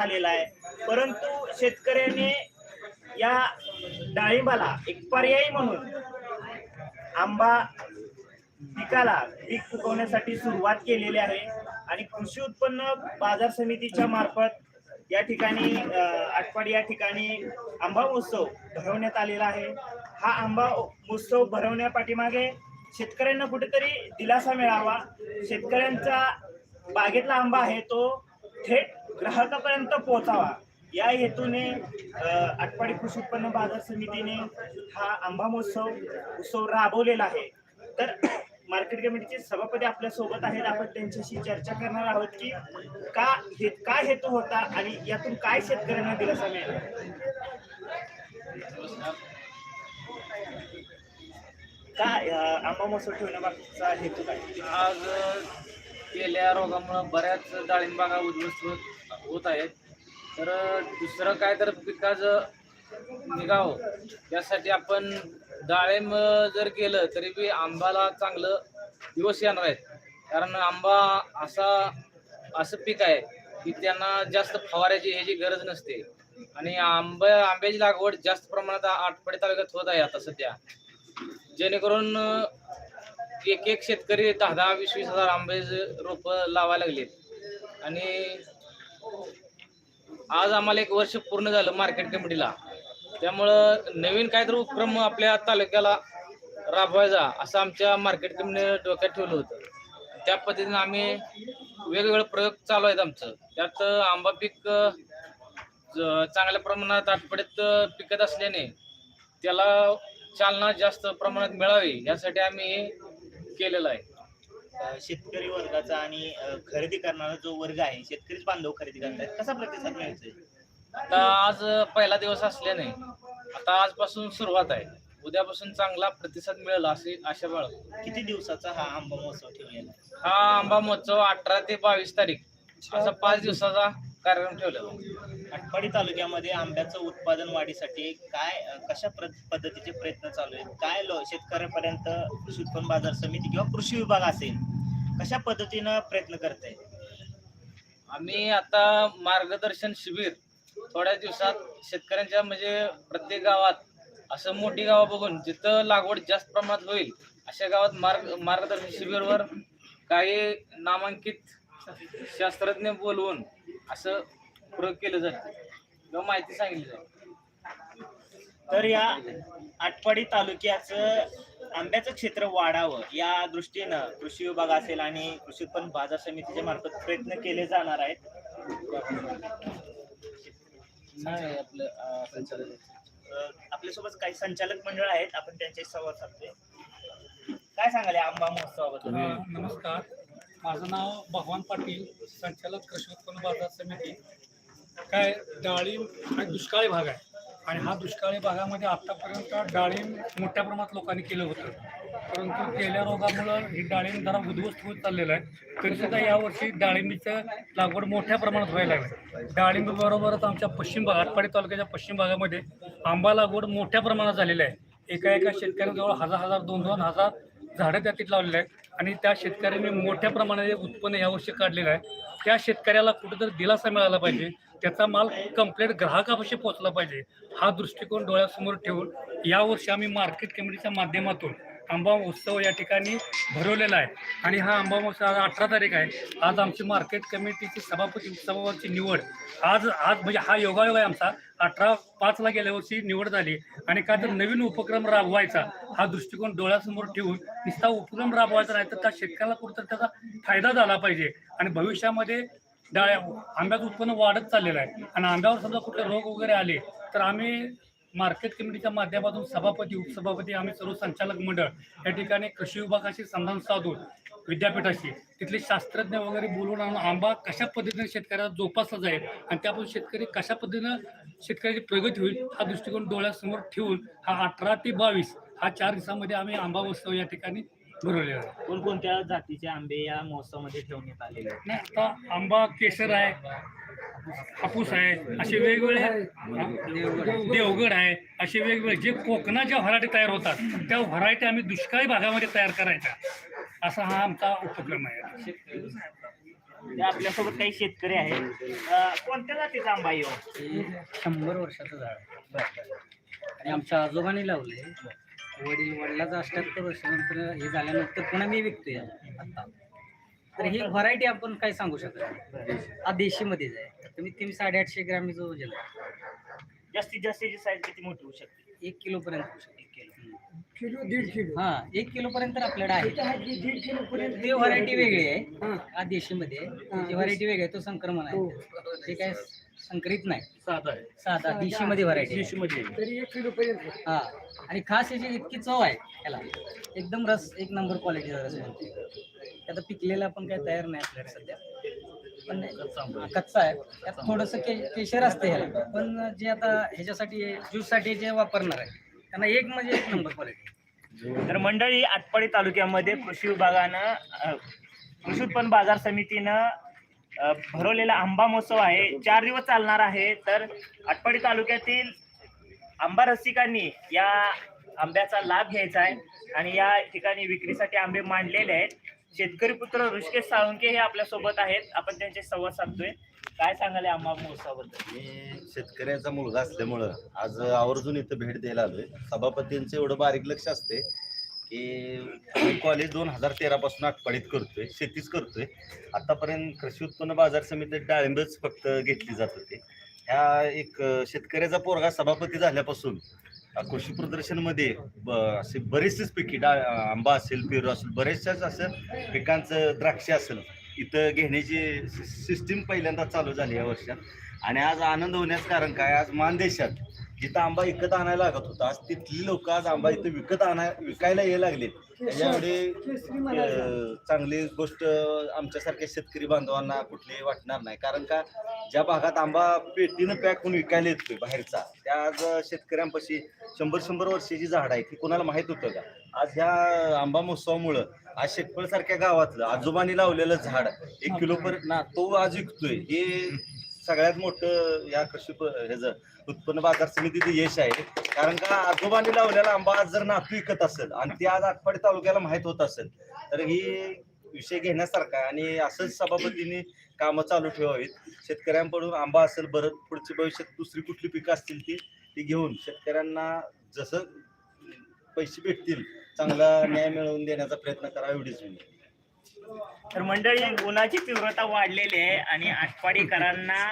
आलेला आहे. परंतु शेतकऱ्याने या डाळिंबाला एक पर्यायी म्हणून आंबा पिकाला पीक फुकवण्यासाठी सुरुवात केलेली आहे आणि कृषी उत्पन्न बाजार समितीच्या मार्फत या ठिकाणी अ, या ठिकाणी आंबा महोत्सव भरवण्यात आलेला आहे. हा आंबा महोत्सव भरवण्यापाठीमागे शेतकऱ्यांना कुठेतरी दिलासा मिळावा. शेतकऱ्यांचा बागेतला आंबा आहे तो थेट ग्राहकापर्यंत पोहोचावा. या हेतूने आठवाडी आटपाडी कृषी उत्पन्न बाजार समितीने हा आंबा महोत्सव उत्सव राबवलेला आहे. तर मार्केट कमिटीचे सभापती आपल्यासोबत आहेत. आपण त्यांच्याशी चर्चा करणार आहोत की का हे काय हेतू होता आणि यातून काय शेतकऱ्यांना दिलासा मिळाला? काय आंबा महोत्सव ठेवण्याबाबतचा हेतू काय? आज केल्या रोगामुळं बऱ्याच डाळिंबागा उद्ध्वस्त होत होत आहेत. तर दुसरं काय तर पिकाचं निघावं यासाठी आपण डाळिंब जर केलं तरी बी आंबाला चांगलं दिवस येणार आहेत. कारण आंबा असा असं पीक आहे की त्यांना जास्त फवाऱ्याची ह्याची गरज नसते. आणि आंब आंब्याची लागवड जास्त प्रमाणात आटपाडी तालुक्यात होत आहे आता सध्या. जेणेकरून एक एक शेतकरी दहा दहा वीस वीस हजार आंबे रोप लावायला लागलेत आणि आज आम्हाला एक वर्ष पूर्ण झालं मार्केट कमिटीला. त्यामुळं नवीन काहीतरी उपक्रम आपल्या तालुक्याला राबवायचा असं आमच्या मार्केट कमिटीने डोक्यात ठेवलं होतं. त्या पद्धतीने आम्ही वेगवेगळे प्रयोग चालू आहेत आमचं. त्यात आंबा पीक चांगल्या प्रमाणात आठवड्यात पिकत असल्याने त्याला चालना जास्त प्रमाणात मिळावी यासाठी आम्ही केलेलं आहे. अ, शेतकरी वर्गाचा आणि अ, खरेदी करणारा जो वर्ग आहे शेतकरीच बांधव खरेदी करतायत. कसा प्रतिसाद मिळतोय? आता आज पहिला दिवस असल्याने आता आजपासून सुरुवात आहे. उद्यापासून चांगला प्रतिसाद मिळेल अशी आशा बाळगतो. किती दिवसाचा हा आंबा महोत्सव ठेवलेला आहे हा आंबा महोत्सव अठरा ते बावीस तारीख. असा पाच दिवसाचा कार्यक्रम ठेवलेला आहे. आटपाडी तालुक्यामध्ये आंब्याचं उत्पादन वाढीसाठी काय कशा पद्धतीचे प्रयत्न चालू आहेत काय लो शेतकऱ्यापर्यंत कृषी उत्पन्न बाजार समिती किंवा कृषी विभाग असेल कशा पद्धतीनं प्रयत्न करत आहे आम्ही आता मार्गदर्शन शिबिर थोड्या दिवसात शेतकऱ्यांच्या म्हणजे प्रत्येक गावात असं मोठी गावं बघून जिथं लागवड जास्त प्रमाणात होईल अशा गावात मार्ग मार्गदर्शन शिबिरवर काही नामांकित शास्त्रज्ञ बोलवून असं प्रयोग केलं जातं किंवा माहिती सांगितली जाते तर या आटपाडी तालुक्याचं आंब्याचं क्षेत्र वाढावं या दृष्टीनं कृषी विभाग असेल आणि कृषी उत्पन्न बाजार समितीच्या मार्फत प्रयत्न केले जाणार आहेत. नाही आपलं अं, संचालक. अ, आपल्यासोबत काही संचालक मंडळ आहेत. आपण त्यांच्याशी संवाद साधतोय. काय सांगाल या आंबा महोत्सवाबद्दल? अ, नमस्कार. माझं नाव भगवान पाटील संचालक कृषी उत्पन्न बाजार समिती. काय डाळिंब हा दुष्काळी भाग आहे. आणि हा दुष्काळी भागामध्ये आतापर्यंत डाळिंब मोठ्या प्रमाणात लोकांनी केलं होतं. परंतु गेल्या रोगामुळं ही डाळिंब जरा उद्ध्वस्त होत चाललेलं आहे. तरीसुद्धा यावर्षी डाळिंबीचं लागवड मोठ्या प्रमाणात व्हायला लागली. डाळिंब बरोबरच आमच्या पश्चिम भाग आटपाडी तालुक्याच्या पश्चिम भागामध्ये आंबा लागवड मोठ्या प्रमाणात झालेली आहे. एका एका शेतकऱ्यांजवळ हजार हजार दोन दोन हजार झाडं त्या लावलेली आहेत. आणि त्या शेतकऱ्यांनी मोठ्या प्रमाणात उत्पन्न यावर्षी काढलेलं आहे. त्या शेतकऱ्याला कुठेतरी दिलासा मिळाला पाहिजे. त्याचा माल कंप्लेंट ग्राहकापाशी पोहोचला पाहिजे. हा दृष्टिकोन डोळ्यासमोर ठेवून यावर्षी आम्ही मार्केट कमिटीच्या माध्यमातून आंबा उत्सव या ठिकाणी भरवलेला आहे. आणि हा आंबा महोत्सव आज अठरा तारीख आहे. आज आमची मार्केट कमिटीची सभापती सभापतीची निवड. आज आज म्हणजे हा योगायोग आहे आमचा. अठरा पाचला गेल्या वर्षी निवड झाली. आणि काय तर नवीन उपक्रम राबवायचा हा दृष्टिकोन डोळ्यासमोर ठेवून नुसता उपक्रम राबवायचा नाही तर त्या शेतकऱ्याला कुठंतरी त्याचा फायदा झाला पाहिजे. आणि भविष्यामध्ये डाळ्या आंब्याचं उत्पन्न वाढत चाललेलं आहे. आणि आंब्यावर समजा कुठले रोग वगैरे आले तर आम्ही मार्केट कमिटीच्या माध्यमातून सभापती उपसभापती आम्ही सर्व संचालक मंडळ या ठिकाणी कृषी विभागाशी संधान साधून विद्यापीठाशी तिथले शास्त्रज्ञ वगैरे बोलवून आणून आंबा कशा पद्धतीने शेतकऱ्याला जोपासला जाईल आणि त्यापासून शेतकरी कशा पद्धतीनं शेतकऱ्याची प्रगती होईल हा दृष्टिकोन डोळ्यासमोर ठेवून हा अठरा ते बावीस हा चार दिवसामध्ये आम्ही आंबा उत्सव या ठिकाणी भरवलेला आहे. कोणकोणत्या जातीचे आंबे या महोत्सवामध्ये ठेवण्यात आलेले नाही आता आंबा केसर आहे हापूस आहे असे वेगवेगळे हा? देवगड आहे असे वेगवेगळे जे कोकणात ज्या व्हरायटी तयार होतात त्या व्हरायटी आम्ही दुष्काळी भागामध्ये तयार करायच्या असा हा आमचा उपक्रम आहे ते आपल्यासोबत काही शेतकरी आहेत कोणत्या जातीचा आंबा आहे हो? शंभर वर्षाचं झाड आहे. आणि आमच्या आजोबांनी लावले वडील वडिलाचं अठ्याहत्तर वर्षानंतर हे झाल्यानंतर पुन्हा मी विकतोय आता तर ही व्हरायटी आपण काय सांगू शकत नाही. हा देशीमध्येच आहे कमीत कमी साडेआठशे ग्रॅमीचं वजन जास्तीत जास्तीची साईज किती मोठी होऊ शकते? एक किलो पर्यंत होऊ शकते. एक किलो. किलो दीड किलो. हा एक किलो पर्यंत आपल्याकडे आहे. दीड किलो पर्यंत? ते व्हरायटी वेगळी आहे. हा. देशीमध्ये. आहे. ती व्हरायटी वेगळी आहे तो संक्रमण आहे. ते काय संकरित नाही. साधा आहे. साधा देशीमध्ये व्हरायटी मध्ये तरी एक किलो पर्यंत. हा आणि खास याची इतकी चव आहे त्याला. एकदम रस एक नंबर क्वालिटीचा रस म्हणते आता पिकलेला पण काय तयार नाही आपल्याकडे सध्या. पण कच्चा आहे. त्यात थोडस केशर असते ह्याला. पण जे आता ह्याच्यासाठी ज्यूससाठी जे वापरणार आहे त्यांना एक म्हणजे एक नंबर क्वालिटी तर मंडळी आटपाडी तालुक्यामध्ये कृषी विभागानं अ, कृषी उत्पन्न बाजार समितीनं अ, भरवलेला आंबा महोत्सव आहे. चार दिवस चालणार आहे. तर आटपाडी तालुक्यातील आंबा रसिकांनी या आंब्याचा लाभ घ्यायचा आहे आणि या ठिकाणी विक्रीसाठी आंबे मांडलेले आहेत. शेतकरी पुत्र ऋषिकेश साळुंके हे आपल्यासोबत आहेत. आपण त्यांचे संवाद साधतोय. काय सांगाल या आंबा महोत्सवाबद्दल? मी शेतकऱ्याचा मुलगा असल्यामुळं आज आवर्जून इथं भेट द्यायला आलोय. सभापतींचं एवढं बारीक लक्ष असते की कॉलेज दोन हजार तेरा पासून आटपाडीत करतोय शेतीच करतोय. आतापर्यंत कृषी उत्पन्न बाजार समितीत डाळिंबच फक्त घेतली जात होती. ह्या एक शेतकऱ्याचा पोरगा सभापती झाल्यापासून कृषी प्रदर्शनमध्ये ब- असे बरेचसेच पिकी डा आंबा असेल पेरू असेल बरेचशाच असं पिकांचं द्राक्ष असेल. इथं घेण्याची सिस्टीम पहिल्यांदा चालू झाली या वर्षात. आणि आज आनंद होण्याचं कारण काय? आज मानदेशात जिथं आंबा विकत आणायला लागत होता आज तिथली लोक आज आंबा इथं विकत आणाय विकायला यायला लागलेत. अं, चांगली गोष्ट आमच्यासारख्या शेतकरी बांधवांना कुठलीही वाटणार नाही. कारण का ज्या भागात आंबा पेटीनं पॅक होऊन विकायला येतोय बाहेरचा त्या आज शेतकऱ्यांपाशी शंभर शंभर वर्षाची झाड आहे की कोणाला माहीत होतं का? आज ह्या आंबा महोत्सवामुळं आज शेतपळ सारख्या गावातलं आजोबांनी लावलेलं झाड एक किलो पर्यंत ना तो आज विकतोय. हे सगळ्यात मोठं या कृषी प- ह्याचं उत्पन्न बाजार समितीचं यश आहे कारण का आजोबांनी लावलेला आंबा आज जर नातू विकत असेल आणि ते आज आटपाडी तालुक्याला माहीत होत असेल तर ही विषय घेण्यासारखा आहे आणि असंच सभापतींनी कामं चालू ठेवावीत. शेतकऱ्यांकडून आंबा असेल बरं पुढच्या भविष्यात दुसरी कुठली पिकं असतील ती ती घेऊन शेतकऱ्यांना जसं पैसे भेटतील चांगला न्याय मिळवून देण्याचा प्रयत्न करा एवढीच मी तर मंडळी उन्हाची तीव्रता वाढलेली आहे आणि आटपाडीकरांना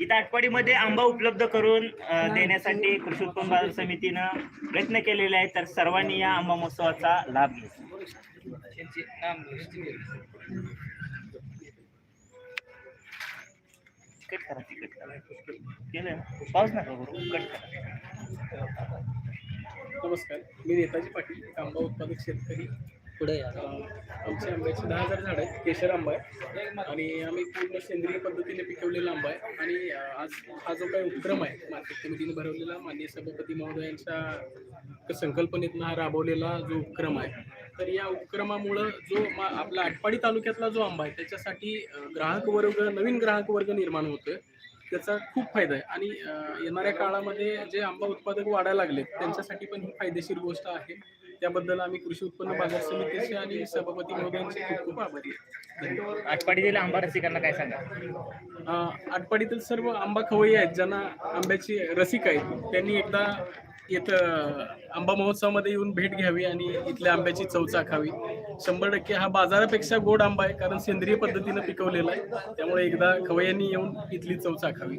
इथं आटपाडीमध्ये आंबा उपलब्ध करून देण्यासाठी कृषी उत्पन्न बाजार समितीनं प्रयत्न केलेले आहे तर सर्वांनी या आंबा महोत्सवाचा लाभ घ्यायचा कट करा कट करा. केलं पाऊस नका करू कट करा. नमस्कार. मी नेताजी पाटील आंबा उत्पादक शेतकरी. पुढे या. अं, आंब्याची दहा हजार झाड आहेत. केशर आंबा आहे. आणि आम्ही पूर्ण सेंद्रिय पद्धतीने पिकवलेला आंबा आहे. आणि आज हा जो काही उपक्रम आहे मार्केट कमिटीने भरवलेला माननीय सभापती महोदयांच्या संकल्पनेतून हा राबवलेला जो उपक्रम आहे तर या उपक्रमामुळं जो मा आपला आटपाडी तालुक्यातला जो आंबा आहे त्याच्यासाठी ग्राहक वर्ग नवीन ग्राहक वर्ग निर्माण होतोय. त्याचा खूप फायदा आहे. आणि येणाऱ्या काळामध्ये जे आंबा उत्पादक वाढायला लागले त्यांच्यासाठी पण ही फायदेशीर गोष्ट आहे. त्याबद्दल आम्ही कृषी उत्पन्न बाजार समितीचे आणि सभापती महोदयांचे खूप खूप आभारी आहे आटपाडीतील आंबा रसिकांना काय सांगा? आटपाडीतील सर्व आंबा खवय्ये आहेत ज्यांना आंब्याची रसिक आहेत त्यांनी एकदा इथं आंबा महोत्सवामध्ये येऊन भेट घ्यावी आणि इथल्या आंब्याची चव चाखावी शंभर टक्के हा बाजारापेक्षा गोड आंबा आहे कारण सेंद्रिय पद्धतीनं पिकवलेला आहे. त्यामुळे एकदा खवय्यांनी येऊन इथली चव चाखावी